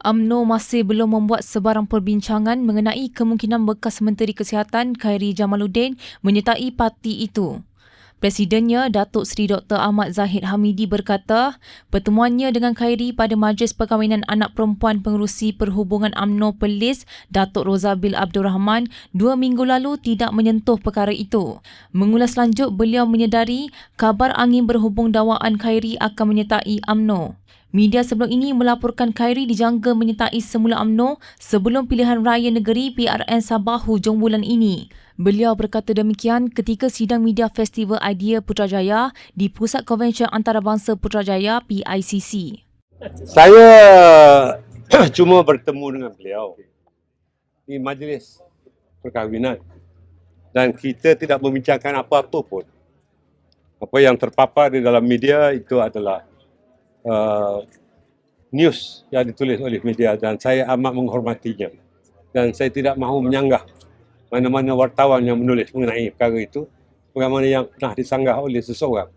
UMNO masih belum membuat sebarang perbincangan mengenai kemungkinan bekas Menteri Kesihatan Khairi Jamaluddin menyertai parti itu. Presidennya Datuk Seri Dr. Ahmad Zahid Hamidi berkata, pertemuannya dengan Khairi pada Majlis Perkahwinan Anak Perempuan Pengerusi Perhubungan AMNO Perlis, Datuk Rozabil Abdul Rahman, dua minggu lalu tidak menyentuh perkara itu. Mengulas lanjut, beliau menyedari kabar angin berhubung dakwaan Khairi akan menyertai AMNO. Media sebelum ini melaporkan Khairi dijangka menyertai semula AMNO sebelum pilihan raya negeri PRN Sabah hujung bulan ini. Beliau berkata demikian ketika sidang media Festival Idea Putrajaya di Pusat Konvensyen Antarabangsa Putrajaya PICC. Saya cuma bertemu dengan beliau di majlis perkahwinan dan kita tidak membincangkan apa-apa pun. Apa yang terpapar di dalam media itu adalah uh, news yang ditulis oleh media dan saya amat menghormatinya. Dan saya tidak mahu menyanggah mana-mana wartawan yang menulis mengenai perkara itu bagaimana yang pernah disanggah oleh seseorang